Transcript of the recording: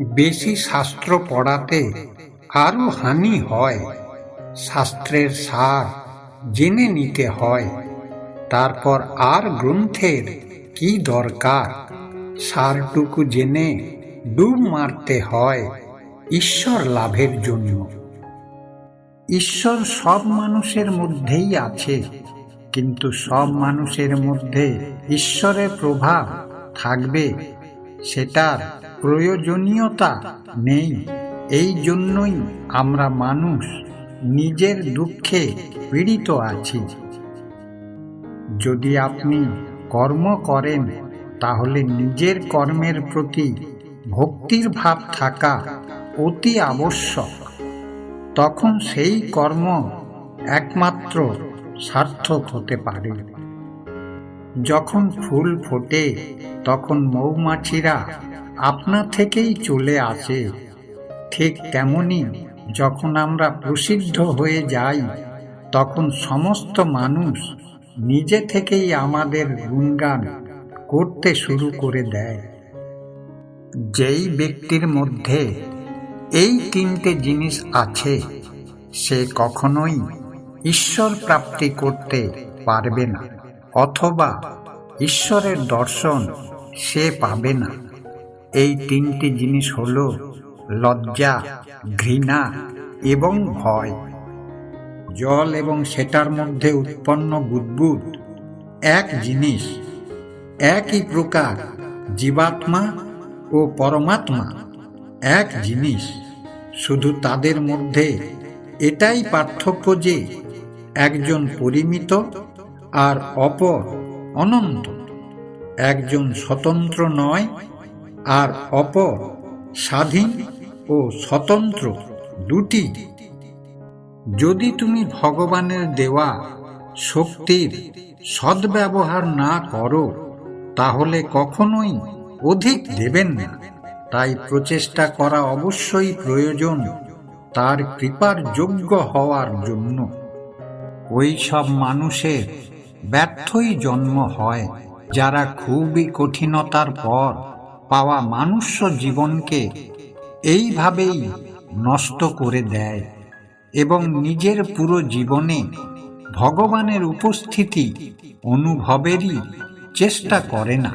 বেশি শাস্ত্র পড়াতে আরও হানি হয়। শাস্ত্রের সার জেনে নিতে হয়। তারপর আর গ্রন্থের কি দরকার? সারটুকু জেনে ডুব মারতে হয় ঈশ্বর লাভের জন্য। ঈশ্বর সব মানুষের মধ্যেই আছে, কিন্তু সব মানুষের মধ্যে ঈশ্বরের প্রভাব থাকবে, সেটার প্রয়োজনীয়তা নেই। এই জন্যই আমরা মানুষ নিজের দুঃখে পীড়িত আছি। যদি আপনি কর্ম করেন, তাহলে নিজের কর্মের প্রতি ভক্তির ভাব থাকা অতি আবশ্যক। তখন সেই কর্ম একমাত্র সার্থক হতে পারে। যখন ফুল ফোটে, তখন মৌমাছিরা আপনা থেকেই চলে আসে। ঠিক তেমনি যখন আমরা প্রসিদ্ধ হয়ে যাই, তখন সমস্ত মানুষ নিজে থেকেই আমাদের গুণগান করতে শুরু করে দেয়। যেই ব্যক্তির মধ্যে এই তিনটে জিনিস আছে, সে কখনোই ঈশ্বর প্রাপ্তি করতে পারবে না, অথবা ঈশ্বরের দর্শন সে পাবে না। এই তিনটি জিনিস হল লজ্জা, ঘৃণা এবং ভয়। জল এবং সেটার মধ্যে উৎপন্ন বুদ্বুদ এক জিনিস, একই প্রকার জীবাত্মা ও পরমাত্মা এক জিনিস। শুধু তাদের মধ্যে এটাই পার্থক্য যে একজন পরিমিত আর অপর অনন্ত। একজন স্বতন্ত্র নয় আর অপর, স্বাধীন ও স্বতন্ত্র দুটি। যদি তুমি ভগবানের দেওয়া শক্তির সদ্ব্যবহার না করো, তাহলে কখনোই অধিক দেবেন না। তাই প্রচেষ্টা করা অবশ্যই প্রয়োজন, তার কৃপার যোগ্য হওয়ার জন্য। ওই সব মানুষের ব্যর্থই জন্ম হয়, যারা খুবই কঠিনতার পর পাওয়া মানুষ্য জীবনকে এইভাবেই নষ্ট করে দেয় এবং নিজের পুরো জীবনে ভগবানের উপস্থিতি অনুভবেরই চেষ্টা করে না।